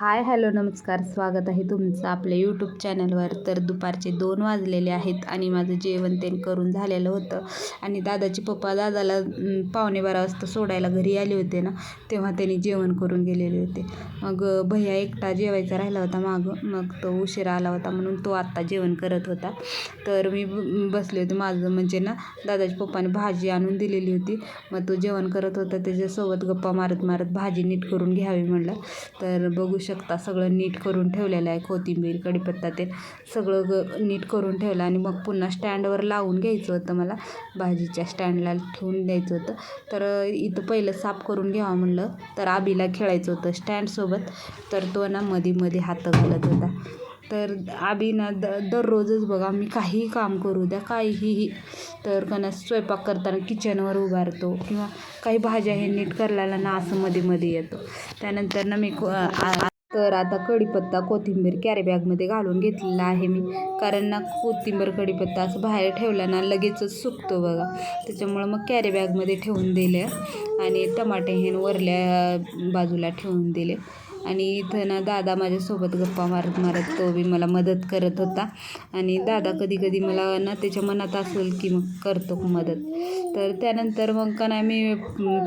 Hi hello नमस्कार. स्वागत आहे तुमचं आपल्या यूट्यूब चॅनलवर तर दुपारचे दोन वाजलेले आहेत आणि माझं जेवण ते करून झालेलं होतं. आणि दादाची पप्पा दादाला पावणे बारा वाजता सोडायला घरी आले होते ना तेव्हा त्यांनी जेवण करून गेलेले होते. मग भैया एकटा जेवायचा राहिला होता मागं. मग तो उशिरा आला होता म्हणून तो आत्ता जेवण करत होता. तर मी बसले होते माझं. म्हणजे ना दादाच्या पप्पाने भाजी आणून दिलेली होती. मग तो जेवण करत होता. त्याच्यासोबत गप्पा मारत मारत भाजी नीट करून घ्यावी म्हणलं. तर बघू शकता. सगळं नीट करून ठेवलेलं आहे. कोथिंबीर कढीपत्ता ते सगळं ग नीट करून ठेवलं आणि मग पुन्हा स्टँडवर लावून घ्यायचं होतं मला. भाजीच्या स्टँडला ठेवून द्यायचं होतं. तर इथं पहिलं साफ करून घ्यावं म्हणलं. तर आबीला खेळायचं होतं स्टँडसोबत तर तो ना मध्ये मध्ये हात घालत होता. तर आबी ना द दररोजच बघा मी काहीही काम करू द्या काहीही. तर कणा स्वयंपाक करताना किचनवर उभारतो किंवा काही भाज्या हे नीट करायला ना असं मध्ये मध्ये येतो. त्यानंतर ना मी को- तर आता कढीपत्ता कोथिंबीर कॅरीबॅगमध्ये घालून घेतलेला आहे मी. कारण ना कोथिंबीर कढीपत्ता असं बाहेर ठेवला ना लगेचच सुकतो बघा. त्याच्यामुळं मग कॅरीबॅगमध्ये ठेवून दिले आणि टमाटे हे वरल्या बाजूला ठेवून दिले. आणि इथं ना दादा माझ्यासोबत गप्पा मारत मारत तो बी मला मदत करत होता. आणि दादा कधी कधी मला ना त्याच्या मनात असेल की मग करतो मदत. तर त्यानंतर मग का नाही मी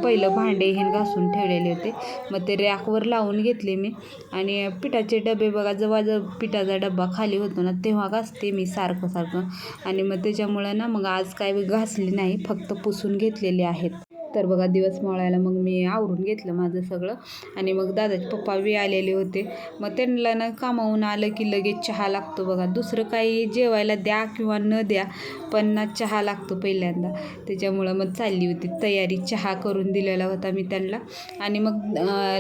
पहिलं भांडे हे घासून ठेवलेले होते. मग ते रॅकवर लावून घेतले मी. आणि पिठाचे डबे बघा जवळजवळ पिठाचा डब्बा खाली होतो ना तेव्हा घासते मी सारखं सारखं आणि मग त्याच्यामुळं ना मग आज काय घासले नाही फक्त पुसून घेतलेले आहेत. तर बघा दिवस मावळायला मग मी आवरून घेतलं माझं सगळं. आणि मग दादाचे पप्पा बी आलेले होते. मग त्यांना ना कामावून आलं की लगेच चहा लागतो बघा. दुसरं काही जेवायला द्या किंवा न द्या पण ना चहा लागतो पहिल्यांदा. त्याच्यामुळं मग चालली होती. तयारी चहा करून दिलेला होता मी त्यांना. आणि मग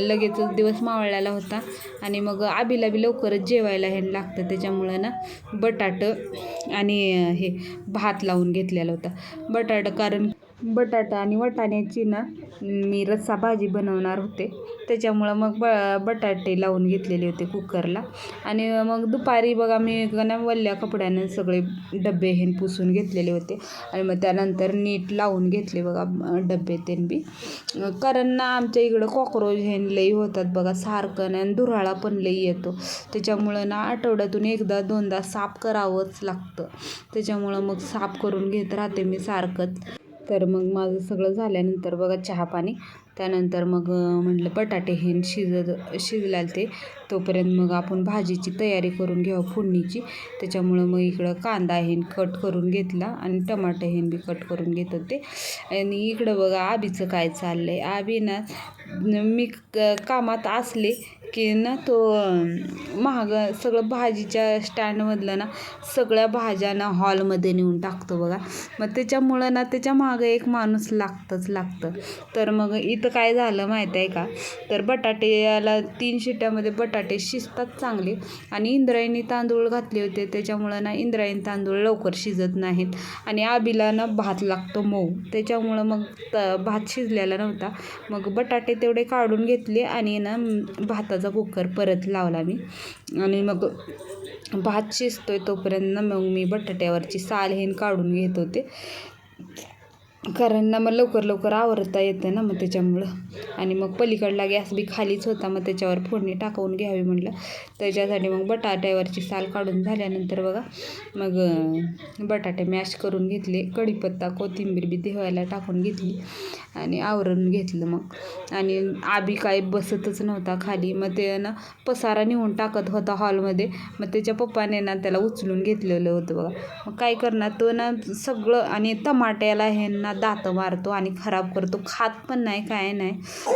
लगेच लगेचच दिवस मावळलेला होता. आणि मग आबीला बी लवकरच जेवायला हे लागतं. त्याच्यामुळं ना बटाटं आणि हे भात लावून घेतलेला होता. बटाटं कारण बटाटा आणि वाटाण्याची ना मी रस्सा भाजी बनवणार होते. त्याच्यामुळं मग ब बटाटे लावून घेतलेले होते कुकरला. आणि मग दुपारी बघा मी ना वल्ल्या कपड्यानं सगळे डबे हे पुसून घेतलेले होते. आणि मग त्यानंतर नीट लावून घेतले बघा डबे ते बी. कारण ना आमच्या इकडं कॉक्रोच हे लई होतात बघा सारखं ना आणि दुराळा पण लई येतो. त्याच्यामुळं ना आठवड्यातून एकदा दोनदा साफ करावंच लागतं. त्याच्यामुळं मग साफ करून घेत राहते मी सारखंच. तर मग माझं सगळं झाल्यानंतर बघा चहा पाणी. त्यानंतर मग म्हटलं बटाटे हे शिजत शिजलाल ते. तोपर्यंत मग आपण भाजीची तयारी करून घ्यावं फोडणीची. त्याच्यामुळं मग इकडं कांदा हे कट करून घेतला आणि टमाटे हे बी कट करून घेत होते आणि इकडं बघा आबीचं काय चाललं आहे आबी ना मी कामात असले की ना तो महाग सगळं भाजीच्या स्टँडमधलं ना सगळ्या भाज्या ना हॉलमध्ये नेऊन टाकतो बघा. मग त्याच्यामुळं ना त्याच्या मागं एक माणूस लागतंच लागतं. तर मग इथं काय झालं माहीत आहे का? तर बटाट्याला तीन शिट्यामध्ये बटाटे शिजतात चांगले आणि इंद्रायणी तांदूळ घातले होते. त्याच्यामुळं ना इंद्रायणी तांदूळ लवकर शिजत नाहीत आणि आबीला ना भात लागतो मऊ. त्याच्यामुळं मग त भात शिजलेला नव्हता. मग बटाटे तेवढे काढून घेतले आणि ना भाताचा कुकर परत लावला मी. आणि मग भात शिजतोय तोपर्यंत ना मग मी बटाट्यावरची साल हेन काढून घेत होते. कारण ना मग लवकर लवकर आवरता येतं ना मग त्याच्यामुळं. आणि मग पलीकडला गॅस बी खालीच होता मग त्याच्यावर फोडणी टाकवून घ्यावी म्हटलं. त्याच्यासाठी मग बटाट्यावरची साल काढून झाल्यानंतर बघा मग बटाटे मॅश करून घेतले. कढीपत्ता कोथिंबीर बी देवायला टाकून घेतली आणि आवरून घेतलं मग. आणि आबी काय बसतच नव्हता खाली. मग ते ना पसारा नेऊन टाकत होता हॉलमध्ये. मग त्याच्या पप्पाने ना त्याला उचलून घेतलेलं होतं बघा. मग काय करणार? तो ना सगळं आणि टमाट्याला हे ना दातं मारतो आणि खराब करतो. खात पण नाही काय नाही.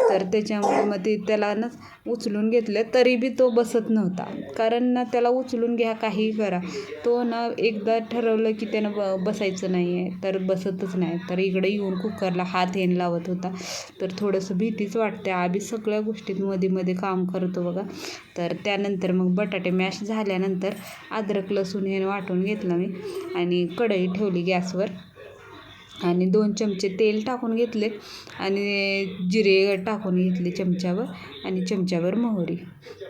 तर त्याच्यामुळे मग ते त्याला ना उचलून घेतलं तरी बी तो बसत नव्हता. कारण ना त्याला उचलून घ्या काही करा. तो ना एकदा ठरवलं की त्यानं ब बसायचं नाही आहे तर बसतच नाही. तर इकडे येऊन कुकरला हात हेन लावत होता. तर थोडंसं भीतीच वाटते. आम्ही सगळ्या गोष्टीत मध्ये मध्ये काम करतो बघा. तर त्यानंतर मग बटाटे मॅश झाल्यानंतर अद्रक लसूण हे वाटून घेतलं मी. आणि कढई ठेवली गॅसवर. आणि दोन चमचे तेल टाकून घेतले आणि जिरे टाकून घेतले चमच्यावर आणि चमच्यावर मोहरी.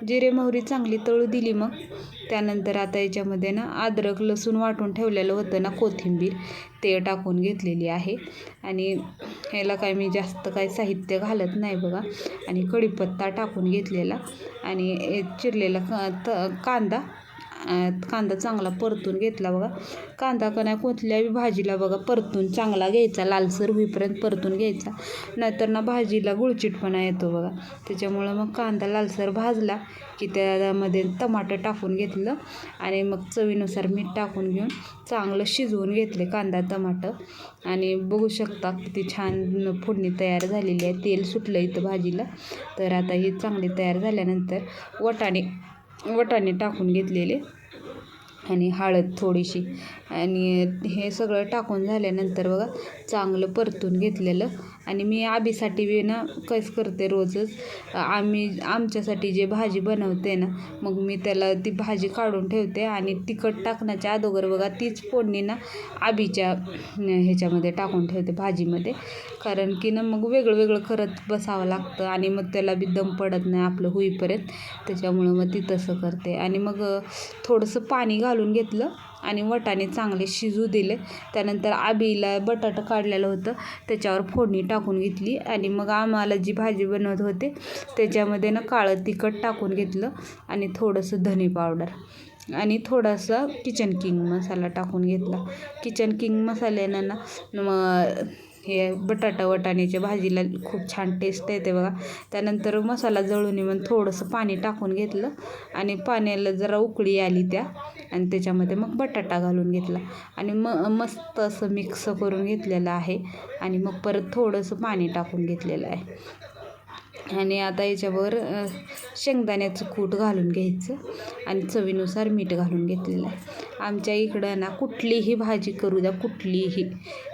जिरे मोहरी चांगली तळू दिली मग. त्यानंतर आता याच्यामध्ये ना अद्रक लसूण वाटून ठेवलेलं होतं ना कोथिंबीर ते टाकून घेतलेली आहे. आणि ह्याला काय मी जास्त काय साहित्य घालत नाही बघा. आणि कढीपत्ता टाकून घेतलेला. आणि चिरलेला क त कांदा कांदा चांगला परतून घेतला बघा. कांदा कणा कोणत्याही भाजीला बघा परतून चांगला घ्यायचा लालसर होईपर्यंत परतून घ्यायचा. नाहीतर ना भाजीला गुळचिटपणा येतो बघा. त्याच्यामुळं मग कांदा लालसर भाजला की त्यामध्ये टमाटर टाकून घेतलं आणि मग चवीनुसार मीठ टाकून घेऊन चांगलं शिजवून घेतले कांदा टमाटर. आणि बघू शकता किती छान फोडणी तयार झालेली आहे. तेल सुटलं इथं भाजीला. तर आता ही चांगली तयार झाल्यानंतर वटाणे वटाणे टाकून घेतलेले आणि हळद थोडीशी आणि हे सगळं टाकून झाल्यानंतर बघा चांगलं परतून घेतलेलं आणि मी आबीसाठी बी ना कसं करते रोजच. आम्ही आमच्यासाठी जे भाजी बनवते ना मग मी त्याला ती भाजी काढून ठेवते आणि तिखट टाकण्याच्या अगोदर बघा तीच फोडणी ना आबीच्या ह्याच्यामध्ये टाकून ठेवते भाजीमध्ये. कारण की ना मग वेगळं वेगळं करत बसावं लागतं आणि मग त्याला बी दम पडत नाही आपलं होईपर्यंत. त्याच्यामुळं मग ती तसं करते. आणि मग थोडंसं पाणी घालून घेतलं. आणि वटाने चांगले शिजू दिले. त्यानंतर आबीला बटाटा काढलेलं होतं. त्याच्यावर फोडणी टाकून घेतली आणि मग आम्हाला जी भाजी बनवत होते त्याच्यामध्ये ना काळं तिखट टाकून घेतलं आणि थोडंसं धने पावडर आणि थोडासा किचन किंग मसाला टाकून घेतला. किचन किंग मसाल्यानं ना मग हे बटाटा वटाण्याच्या भाजीला खूप छान टेस्ट येते बघा. त्यानंतर मसाला जळून येऊन थोडंसं पाणी टाकून घेतलं आणि पाण्याला जरा उकळी आली त्या आणि त्याच्यामध्ये मग बटाटा घालून घेतला. आणि म मस्त असं मिक्स करून घेतलेलं आहे आणि मग परत थोडंसं पाणी टाकून घेतलेलं आहे. आणि आता याच्यावर शेंगदाण्याचं कूट घालून घ्यायचं आणि चवीनुसार मीठ घालून घेतलेलं आहे. आमच्या इकडं ना कुठलीही भाजी करू द्या कुठलीही.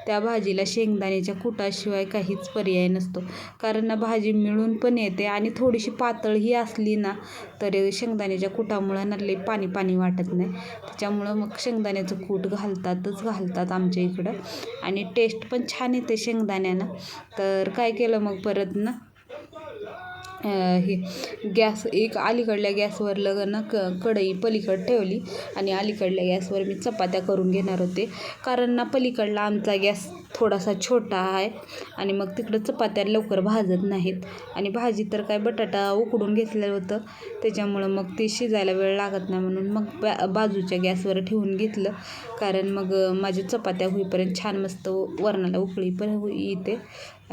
त्या भाजीला शेंगदाण्याच्या कुटाशिवाय काहीच पर्याय नसतो. कारण ना भाजी मिळून पण येते आणि थोडीशी पातळही असली ना तरी शेंगदाण्याच्या कुटामुळं ना लई पाणी पाणी वाटत नाही. त्याच्यामुळं मग शेंगदाण्याचं कूट घालतातच घालतात आमच्या इकडं. आणि टेस्ट पण छान येते शेंगदाण्यानं. तर काय केलं मग परत ना हे गॅस एक अलीकडल्या गॅसवर लग्न क कढई पलीकड ठेवली आणि अलीकडल्या गॅसवर मी चपात्या करून घेणार होते. कारण ना पलीकडला आमचा गॅस थोडासा छोटा आहे आणि मग तिकडं चपात्या लवकर भाजत नाहीत. आणि भाजी तर काय बटाटा उकडून घेतलं होतं. त्याच्यामुळं मग ते शिजायला वेळ लागत नाही म्हणून मग बा बाजूच्या गॅसवर ठेवून घेतलं. कारण मग माझ्या चपात्या होईपर्यंत छान मस्त वरणाला उकळी पण येते.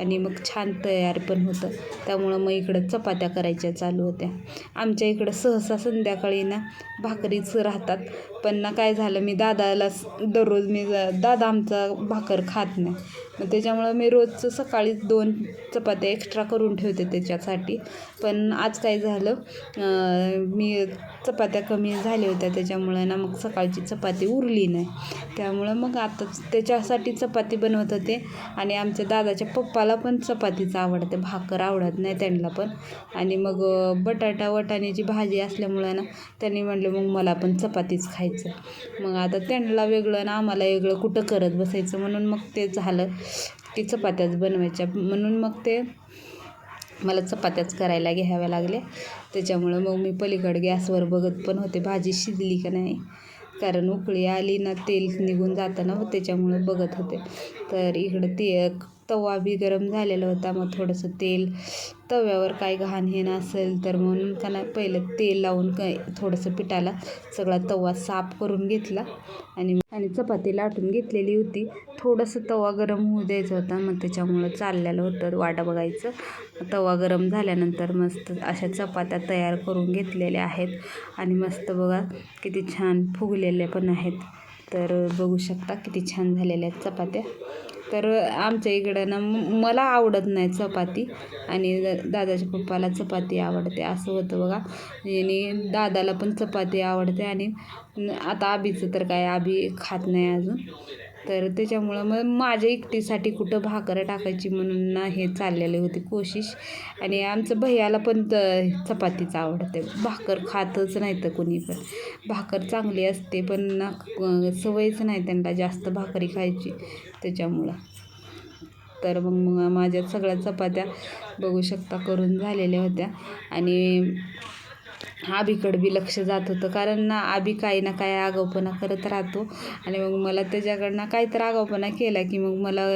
आणि मग छान तयार पण होतं. त्यामुळं मग इकडं चपात्या करायच्या चालू होत्या. आमच्या इकडं सहसा संध्याकाळी ना भाकरीच राहतात. पण ना काय झालं मी दादाला दररोज मी दादा आमचा भाकर खात नाही. मग त्याच्यामुळं मी रोजचं सकाळीच दोन चपात्या एक्स्ट्रा करून ठेवते त्याच्यासाठी. पण आज काय झालं मी चपात्या कमी झाल्या होत्या त्याच्यामुळं ना मग सकाळची चपाती उरली नाही. त्यामुळं मग आता त्याच्यासाठी चपाती बनवत होते आणि आमच्या दादाच्या पप्पाला पण चपातीचं आवडते भाकर आवडत नाही त्यांना पण. आणि मग बटाटा वटाण्याची भाजी असल्यामुळं ना त्यांनी म्हटलं मग मला पण चपातीच खायचं. मग आता त्यांना वेगळं ना आम्हाला वेगळं कुठं करत बसायचं म्हणून मग ते झालं. की चपात्याच बनवायच्या. म्हणून मग ते मला चपात्याच करायला घ्याव्या लागल्या त्याच्यामुळं मग मी पलीकडे गॅसवर बघत पण होते भाजी शिजली का नाही. कारण उकळी आली ना तेल निघून जातं ना त्याच्यामुळं बघत होते. तर इकडं ते तवा बी गरम झालेला होता. मग थोडंसं तेल तव्यावर काय घाण हे नसेल तर म्हणून का नाही पहिलं तेल लावून काय थोडंसं पिठाला सगळा तवा साफ करून घेतला आणि आणि चपाती लाटून घेतलेली होती. थोडंसं तवा गरम होऊ द्यायचा होता. मग त्याच्यामुळं चाललेलं होतं वाटा बघायचं. तवा गरम झाल्यानंतर मस्त अशा चपात्या तयार करून घेतलेल्या आहेत. आणि मस्त बघा किती छान फुगलेल्या पण आहेत. तर बघू शकता किती छान झालेल्या आहेत चपात्या. तर आमच्या इकडं ना मला आवडत नाही चपाती. आणि दादाच्या पप्पाला चपाती आवडते असं होतं बघा. आणि दादाला पण चपाती आवडते. आणि आता आबीचं तर काय आबी खात नाही अजून. तर त्याच्यामुळं मग माझ्या एकटीसाठी कुठं भाकरं टाकायची म्हणून ना हे चाललेले होते कोशिश. आणि आमचं भैयाला पण चपातीच आवडते. भाकर खातच नाही तर कोणी पण. भाकर चांगली असते पण ना सवयच नाही त्यांना जास्त भाकरी खायची त्याच्यामुळं. तर मग माझ्या सगळ्या चपात्या बघू शकता करून झालेल्या होत्या. आणि आबीकडे बी लक्ष जात होतं. कारण ना आबी काही ना काही आगाऊपणा करत राहतो. आणि मग मला त्याच्याकडनं काहीतरी आगाऊपणा केला की मग मला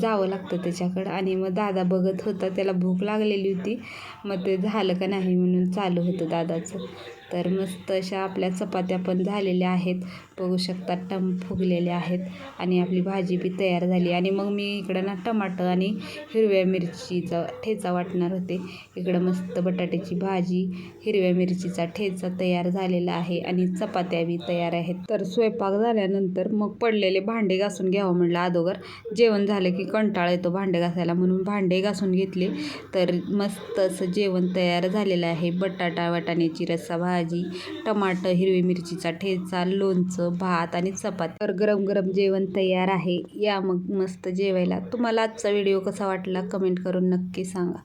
जावं लागतं त्याच्याकडं. आणि मग दादा बघत होता त्याला भूक लागलेली होती. मग ते झालं का नाही म्हणून चालू होतं दादाचं. तर मस्त अशा आपल्या चपात्या पण झालेल्या आहेत. बघू शकता टम फुगलेले आहेत आणि आपली भाजी बी तयार झाली. आणि मग मी इकडं ना टमाटर आणि हिरव्या मिरचीचा ठेचा वाटणार होते. इकडं मस्त बटाट्याची भाजी हिरव्या मिरचीचा ठेचा तयार झालेला आहे आणि चपात्या बी तयार आहेत. तर स्वयंपाक झाल्यानंतर मग पडलेले भांडे घासून घ्यावं म्हटलं अगोदर. जेवण झालं की कंटाळा येतो भांडे घासायला म्हणून भांडे घासून घेतले. तर मस्त असं जेवण तयार झालेलं आहे. बटाटा वाटाण्याची रस्सा भाजी टमाटर हिरवी मिरचीचा ठेचा लोणचं भात आणि चपाती. तर गरम गरम जेवण तयार आहे. या मग मस्त जेवायला. तुम्हाला आजचा व्हिडिओ कसा वाटला? कमेंट करून नक्की सांगा.